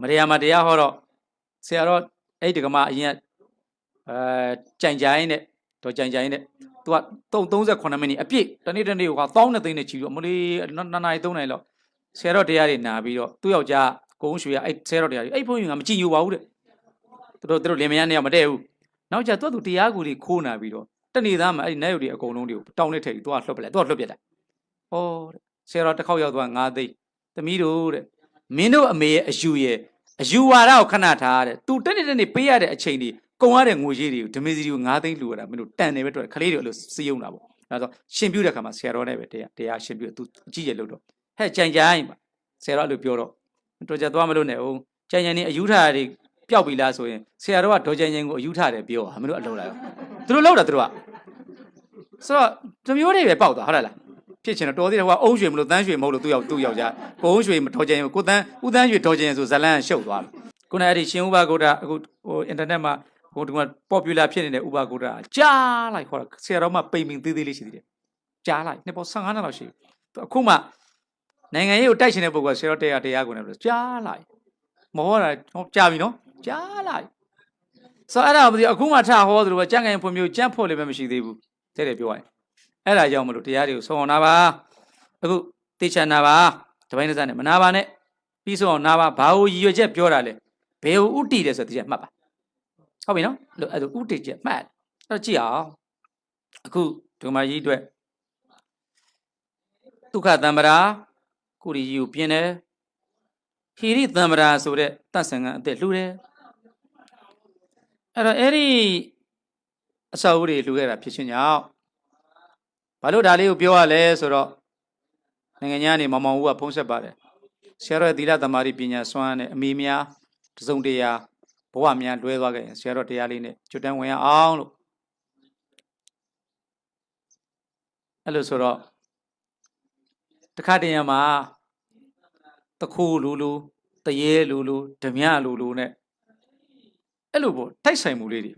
မရယာမှာတရားဟောတော့ဆရာတော်အဲ့ဒီကမအရင်ကအဲကြိုင်ကြိုင်နဲ့တော့ကြိုင်ကြိုင်နဲ့သူက38မိနစ်အပြည့်တနေ့တနေ့က1000နဲ့သိန်းနဲ့ချီပြီးတော့မလေးနှစ်နာရီ3နာရီလောက်ဆရာတော်တရားတွေနာပြီးတော့သူ့ယောက်ျားကိုုံရွှေကအဲ့ဆရာတော်တရားတွေအဲ့ဘုန်းကြီးကမကြည်ညိုပါဘူးတဲ့သူတို့သူတို့လင်မယားနဲ့မတည့်ဘူးနောက်ကျသူကသူတရားကူတွေခိုးနာပြီးတော့တနေ့သားမှာအဲ့ဒီနတ်ရုပ်တွေအကုန်လုံးတွေကိုတောင်းနဲ့ထည့်ပြီးသူကလှုပ်ပလိုက်သူကလှုပ်ပြလိုက်ဩတဲ့ဆရာတော်တစ်ခေါက်ရောက်သွား9သိန်းသမီးတို့တဲ့ မင်းတို့အမေရဲ့အယူရဲ့အယူဝါဒကိုခဏထားတဲ့သူတက်နေတက်နေပေးရတဲ့အချိန်တွေကုန်ရတဲ့ငွေကြီးတွေကိုဓမေစီတွေကို9သိန်းလူရတာမင်းတို့တန်နေပဲတွေ့ခလေးတွေအဲ့လိုစီယုံတာပေါ့ဒါဆိုရှင်ပြုတဲ့ခါမှာဆရာတော်နဲ့ပဲတရားတရားရှင်ပြုသူအကြည့်ရလို့တော့ဟဲ့ကြိုင်ကြိုင်ပါဆရာတော်အဲ့လိုပြောတော့တော်ကြသွားမလို့နဲ့ဟုတ်ကြိုင်ကြိုင်နေအယူထားတွေပျောက်ပြီလားဆိုရင်ဆရာတော်ကဒေါ်ကြိုင်ကြိုင်ကိုအယူထားတယ်ပြောဟာမင်းတို့အလုံးလိုက်သူတို့လောက်တာသူတို့ကဆိုတော့တမျိုးတွေပဲပေါက်သွားဟုတ်လား ဖြစ်ချင်တော့တော်သေးတယ်ဟိုကအုံးရွှေမလို့တန်းရွှေမဟုတ်လို့သူ့ယောက်သူ့ယောက်ျားကိုအုံးရွှေဒေါ်ကြိုင်ကိုကိုတန်းဦးတန်းရွှေဒေါ်ကြိုင်ဆိုဇလန်းရှုပ်သွားပြီခုနအဲ့ဒီရှင်ဥပဂုဒ္ဒအခုဟိုအင်တာနက်မှာဟိုဒီမှာ popular ဖြစ်နေတဲ့ဥပဂုဒ္ဒကြားလိုက်ခေါ်တာဆရာတော်မှပိန်ပင်သေးသေးလေးရှိသေးတယ်ကြားလိုက်နှစ်ပေါ15နှစ်လောက်ရှိပြီသူအခုမှနိုင်ငံရေးကိုတိုက်ရှင်တဲ့ပုဂ္ဂိုလ်ဆရာတော်တရားတရားကိုလည်းပြောကြားလိုက်မဟောတာဟောကြားပြီနော်ကြားလိုက်ဆိုတော့အဲ့ဒါမသိဘူးအခုမှထဟောသလိုပဲကြံ့ကြံ့ဖွံ့ဖြိုးကြံ့ဖို့လည်းပဲမရှိသေးဘူးတဲ့တယ်ပြောရရင် အဲ့ဒါကြောင့်မလို့တရားတွေကိုဆုံးအောင်နာပါအခုတေချာနာပါတပိုင်းတစ်စနဲ့မနာပါနဲ့ပြီးဆုံးအောင်နာပါဘာလို့ရည်ရွယ်ချက်ပြောတာလဲဘယ်ကိုဥတီတယ်ဆိုတော့တေချာမှတ်ပါဟုတ်ပြီနော်အဲ့လိုအဲ့လိုဥတီချက်မှတ်အဲ့တော့ကြည့်အောင်အခုဒုမကြီးအတွက်ဒုက္ခတံပရာကုရီကြီးကိုပြင်းတယ်ဟိရိတံပရာဆိုတဲ့တတ်ဆံကအသက်လှူတယ်အဲ့တော့အဲ့ဒီအစာအုပ်တွေလှူခဲ့တာဖြစ်ချင်းကြောင့် ဘာလို့ဒါလေးကိုပြောရလဲဆိုတော့နိုင်ငံသားနေမောင်မောင်ဦးကဖုံးဆက်ပါတယ်ဆရာတော်ရဲ့သီလသမารိပညာစွမ်းနဲ့အမိများတစုံတရာဘဝများလွဲသွားခဲ့ရင်ဆရာတော်တရားလေးနဲ့ကျွတ်တန်းဝင်ရအောင်လို့အဲ့လိုဆိုတော့တခါတည်းရမှာတခုလူလူတရေလူလူဓမြလူလူနဲ့အဲ့လိုပေါ့တိုက်ဆိုင်မှုလေးတွေ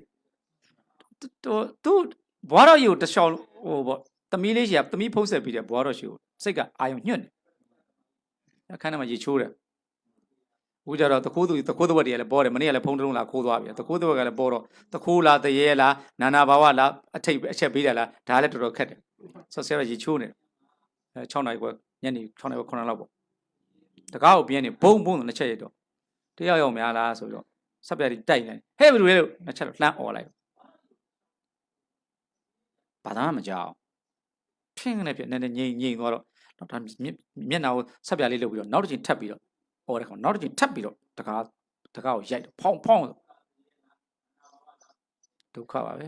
သူသူဘွားတော်ကြီးကိုတလျှောက်ဟိုပေါ့ သမီးလေးရှိကသမီးဖုံးဆက်ပြီးတဲ့ဘွားတော်ရှိကိုစိတ်ကအာယုံညွတ်နေအခန်းထဲမှာရေချိုးတယ်ဦးကြတော့တခိုးသူတခိုးတဝက်တည်းလည်းပေါ်တယ်မနေ့ကလည်းဖုံးတုံးလာခိုးသွားပြီတခိုးတဝက်ကလည်းပေါ်တော့တခိုးလားတရေလားနာနာဘာဝလားအထိတ်အချက်ပေးတယ်လားဒါလည်းတော်တော်ခက်တယ်ဆော့ဆရာရေချိုးနေအဲ6နိုင်ခွဲညနေ6နိုင်ခွဲ9လောက်ပေါ့တကားကိုပြင်းနေဘုံဘုံနှစ်ချက်ရတော့တယောက်ယောက်များလားဆိုတော့ဆက်ပြတ်တိုက်နေဟဲ့ဘယ်လိုလဲလို့နှစ်ချက်လှမ်းអော်လိုက်ဘာသာမှမကြောက် ဖြင်းနေပြနည်းနည်းငိမ့်ငိမ့်သွားတော့တော့ဒါမျက်နှာကိုဆက်ပြလေးလုပ်ပြီးတော့နောက်တစ်ချိန်ထပ်ပြီးတော့អော်တဲ့ကောင်နောက်တစ်ချိန်ထပ်ပြီးတော့တကားတကားကိုရိုက်တော့ဖောင်းဖောင်းဒုက္ခပါပဲ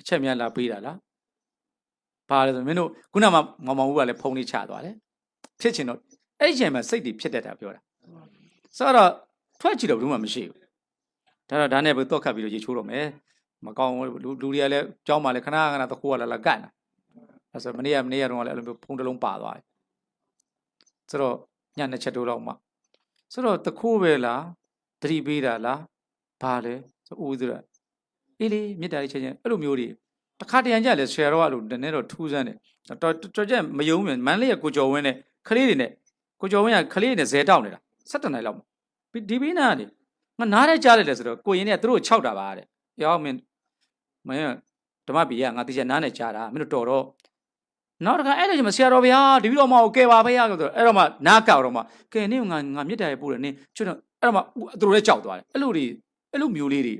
အချက်များလာပေးတာလားဘာလဲဆိုမင်းတို့ခုနကမောင်မောင်ဦးကလည်းဖုန်းလေးချသွားတယ်ဖြစ်ချင်တော့အဲ့ဒီချိန်မှာစိတ်တွေဖြစ်တတ်တာပြောတာဆိုတော့ထွက်ကြည့်တော့ဘူးမှမရှိဘူးဒါတော့ဒါနဲ့ပဲတော့ခတ်ပြီးတော့ရေချိုးတော့မယ်မကောင်းဘူးလူလူတွေကလည်းကြောင်းမှလည်းခဏခဏတခိုးကလည်းလာကတ်တာ အဲဆိုမနေ့ကမနေ့ကတော့လည်းအဲ့လိုမျိုးဖုန်းတစ်လုံးပါသွားတယ်ဆိုတော့ညနှစ်ချက်တိုးတော့မှဆိုတော့တခိုးပဲလားတတိပေးတာလားဘာလဲဆိုဦးသူရအေးလေမေတ္တာလေးချက်ချင်းအဲ့လိုမျိုးတွေတစ်ခါတရံကြလဲဆရာတော်ကလို့နည်းနည်းတော့ထူးဆန်းတယ်တော်တော်ကြက်မယုံမြန်မန်းလေးကကိုကျော်ဝင်းနဲ့ခလေးတွေနဲ့ကိုကျော်ဝင်းကခလေးတွေနဲ့ဇဲတောက်နေတာ17နိုင်လောက်ဒီဘေးနာကနေငါနားရဲကြားလိုက်လဲဆိုတော့ကိုရင်နဲ့သူတို့6တာပါတဲ့ရောမင်းမင်းဓမ္မဘီကငါတိကျနားနဲ့ကြားတာမင်းတို့တော်တော့ နောက်တစ်ခါအဲ့လိုကျမဆရာတော်ဗျာတပည့်တော်မကိုကဲပါဗျာဆိုတော့အဲ့တော့မှနားကောက်တော့မှကဲနင်းငါငါမြစ်တာရပို့တယ်နင်းချွတ်တော့အဲ့တော့မှသူတို့လည်းကြောက်သွားတယ်အဲ့လိုတွေအဲ့လိုမျိုးလေးတွေ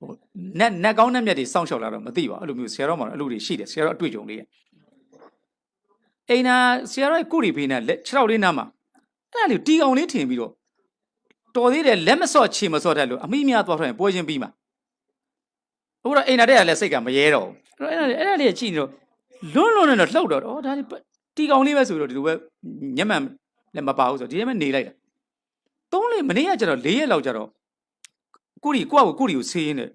ဟိုနက်နက်ကောင်းတဲ့မြက်တွေစောင့်ရှောက်လာတော့မသိပါဘူးအဲ့လိုမျိုးဆရာတော်မှအဲ့လိုတွေရှိတယ်ဆရာတော်အတွေ့အကြုံလေးရဲ့အိမ်နာဆရာတော်ရဲ့ကုရီဖေးနဲ့လက်6လောက်လေးနားမှာအဲ့ဒါလေးတီအောင်လေးထင်ပြီးတော့တော်သေးတယ်လက်မစော့ချေမစော့တတ်လို့အမိများသွားထွက်ရင်ပွဲချင်းပြီးမှာဟိုတော့အိမ်နာတဲ့ကလည်းစိတ်ကမရဲတော့ဘူးအဲ့ဒါအဲ့ဒါလေးကြည့်နေတော့ လွန်းလွန်းနဲ့တော့လှုပ်တော့ဩဒါလေးတီကောင်လေးပဲဆိုပြီးတော့ဒီလိုပဲညက်မှန်လည်းမပါဘူးဆိုတော့ဒီထဲမှာနေလိုက်တာသုံးလေးမနေ့ကကျတော့၄ရက်လောက်ကျတော့ကုရီကိုယ့်ကိုကုရီကိုဆေးရင်းနဲ့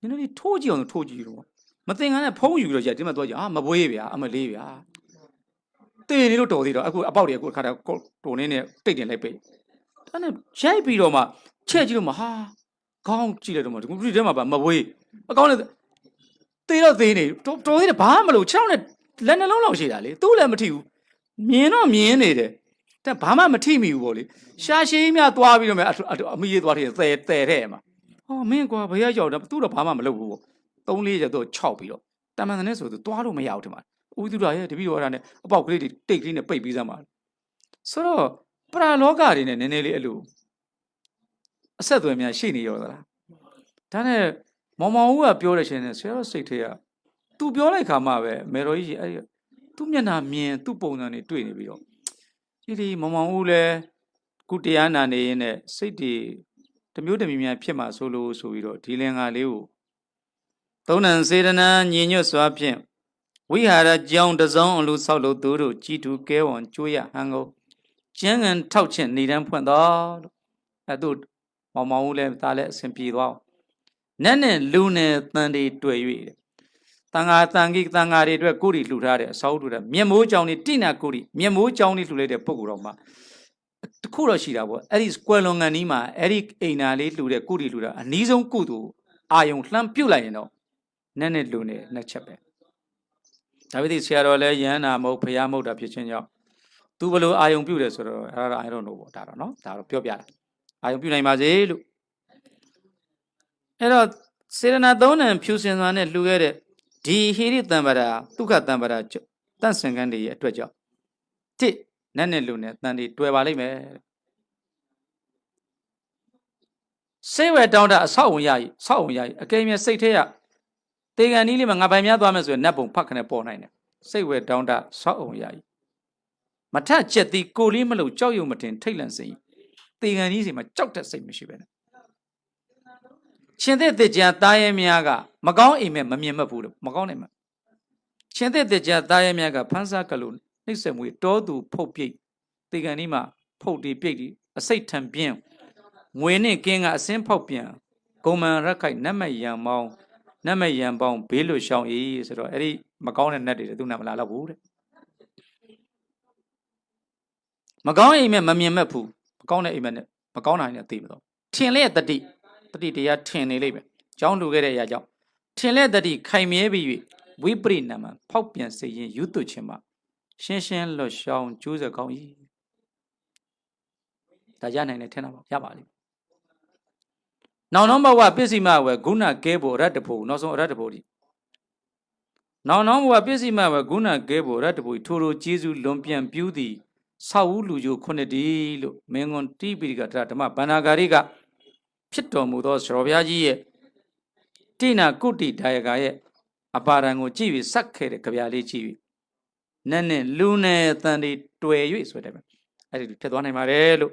နင်တို့ဒီထိုးကြည့်အောင်ထိုးကြည့်တော့မတင်ကန်းနဲ့ဖုံးယူပြီးတော့ကြာဒီမှာသွားကြအာမပွေးဗျာအမလေးဗျာတေနေလို့တော်သေးတော့အခုအပေါက်တွေအခုခါတော့တုံနေနဲ့တိတ်တင်လိုက်ပိတ်ဒါနဲ့ရိုက်ပြီးတော့မှချက်ကြည့်လို့မှဟာခေါင်းကြည့်လိုက်တော့မှဒီကုရီထဲမှာပါမပွေးအကောင်းလည်း သေးတော့သေးနေတော်တော်သေးတယ်ဘာမှမလို့6နဲ့လက်နှလုံးလောက်ရှိတာလေသူ့လည်းမထီဘူးမြင်တော့မြင်နေတယ်တဲ့ဘာမှမထိမိဘူးပေါ့လေရှာရှည်များသွားပြီးတော့မှအထအမိရေးသွားတယ်တဲတဲတဲ့မှာဟောမင်းကွာဘယ်ရောက်တော့သူ့တော့ဘာမှမလုပ်ဘူးပေါ့သုံးလေးရက်တော့6ပြီးတော့တမန်တန်နဲ့ဆိုသူသွားလို့မရဘူးထင်ပါဦးသူရရဲ့တပည့်တော်အဲ့ဒါနဲ့အပေါက်ကလေးတွေတိတ်ကလေးနဲ့ပိတ်ပြီးစမ်းပါဆိုတော့ပရာလောကတွေနဲ့နည်းနည်းလေးအဲ့လိုအဆက်အသွယ်များရှိနေရောသလားဒါနဲ့ မောင်မောင်ဦးကပြောတဲ့ချင်းနဲ့ဆရာတော်စိတ်ထဲကသူပြောလိုက်ခါမှပဲမေတော်ကြီးအဲ့သူ့မျက်နှာမြင်သူ့ပုံစံတွေတွေ့နေပြီးတော့ဒီဒီမောင်မောင်ဦးလည်းကုတရားနာနေရင်နဲ့စိတ်တွေတစ်မျိုးတစ်မျိုးများဖြစ်မှာဆိုလို့ဆိုပြီးတော့ဒီလင်္ကာလေးကိုသုံးနံစေတနာညီညွတ်စွာဖြင့်ဝိဟာရကြောင်းတစ်စုံအလူဆောက်လို့သူတို့ကြည်တူကဲဝံကျွေးရဟန်ကိုကျန်းကန်ထောက်ချင်းနေတန်းဖွင့်တော်လို့အဲသူမောင်မောင်ဦးလည်းဒါလည်းအစဉ်ပြေသွားအောင် နက်နဲ့လူနဲ့တန်တွေတွေ့၍တန်ဃာတန်ကြီးတန်ဃာတွေအတွက်ကိုရီလှူထားတဲ့အစောလှူတဲ့မြက်မိုးကြောင်တွေတိနာကိုရီမြက်မိုးကြောင်တွေလှူလိုက်တဲ့ပုံကူတော့မှတခုတော့ရှိတာပေါ့အဲ့ဒီစကွယ်လွန်ကန်ကြီးမှာအဲ့ဒီအိမ်နာလေးလှူတဲ့ကိုရီလှူတာအနီးဆုံးကုသူအာယုံလှမ်းပြုတ်လိုက်ရင်တော့နက်နဲ့လူနဲ့နှစ်ချက်ပဲဒါပေမဲ့ဆရာတော်လည်းယန္နာမဟုတ်ဖရာမဟုတ်တာဖြစ်ချင်းကြောင့်သူဘလို့အာယုံပြုတ်တယ်ဆိုတော့အဲ့ဒါ I don't know ပေါ့ဒါတော့နော်ဒါတော့ပြောပြတာအာယုံပြုတ်နိုင်ပါစေလို့ အဲ့တော့စေရနာသုံးနံဖြူစင်စွာနဲ့လှူခဲ့တဲ့ဒီဟိရိတံပရာဒုက္ခတံပရာတန့်စင်ကန်းတွေရဲ့အတွက်ကြောင့်တစ်နတ်နဲ့လူနဲ့တန်တွေတွေ့ပါလိမ့်မယ်စေဝဲတောင်းတာအဆောက်အုံရည်ဆောက်အုံရည်အကယ်၍စိတ်ထဲကတေကန်နီးလေးမှာငါပိုင်များသွားမယ်ဆိုရင်နတ်ပုံဖတ်ခနဲ့ပေါ်နိုင်တယ်စိတ်ဝဲတောင်းတာဆောက်အုံရည်မထက်ချက်သည်ကိုလေးမလို့ကြောက်ရွံ့မတင်ထိတ်လန့်စေတေကန်နီးစီမှာကြောက်တဲ့စိတ်မရှိပဲနဲ့ ရှင်သက်တစ်ကြံတားရဲများကမကောင်းအိမ်မဲ့မမြင်မှတ်ဘူးလို့မကောင်းနိုင်မှာရှင်သက်တစ်ကြံတားရဲများကဖန်းစားကလို့နှိမ့်ဆက်မွေတောသူဖုတ်ပြိတ်တေကန်နီးမှာဖုတ်တီပြိတ်တီအစိတ်ထံပြင်းငွေနဲ့ကင်းကအစင်းဖောက်ပြန်ဂုံမန်ရက်ခိုက်နတ်မယံမောင်းနတ်မယံပေါင်းဘေးလွတ်ရှောင်းဤဆိုတော့အဲ့ဒီမကောင်းတဲ့နတ်တွေသူနာမလာတော့ဘူးတဲ့မကောင်းအိမ်မဲ့မမြင်မဲ့ဘူးမကောင်းတဲ့အိမ်မဲ့နဲ့မကောင်းတာနဲ့သိမတော့ထင်လေတတိ တတိတရားထင်နေလိမ့်မယ်ကျောင်းလူခဲ့တဲ့အရာကြောင့်ထင်လေတတိခိုင်မြဲပြီး၍ဝိပရိနာမဖောက်ပြန်စေရင်ယူသွခြင်းမှာရှင်းရှင်းလွတ်ရှောင်းကျိုးစကောင်းဤဒါရနိုင်တယ်ထင်တာပါရပါလိမ့်မယ်နောင်နောဘဝပစ္စည်းမဝဲဂုဏကဲဖို့ရတ္တဖို့နောက်ဆုံးရတ္တဖို့ဒီနောင်နောဘဝပစ္စည်းမဝဲဂုဏကဲဖို့ရတ္တဖို့ထိုလိုကျေးဇူးလွန်ပြန်ပြူးသည်ဆောက်ဦးလူကြိုခုနှစ်တည်းလို့မင်းကွန်တိပိကတရဓမ္မဗန္နာဂါရိက ဖြစ်တော်မူသောဆရောဘုရားကြီးရဲ့တိနာကုတ္တိဒါယကရဲ့အပါရံကိုကြည့်ပြီးစက်ခဲ့တဲ့ကြပြလေးကြည့်ပြီးနက်နဲ့လူနဲ့တန်တွေတွေ့၍ဆိုတဲ့ပဲအဲ့ဒီဖြစ်သွားနိုင်ပါတယ်လို့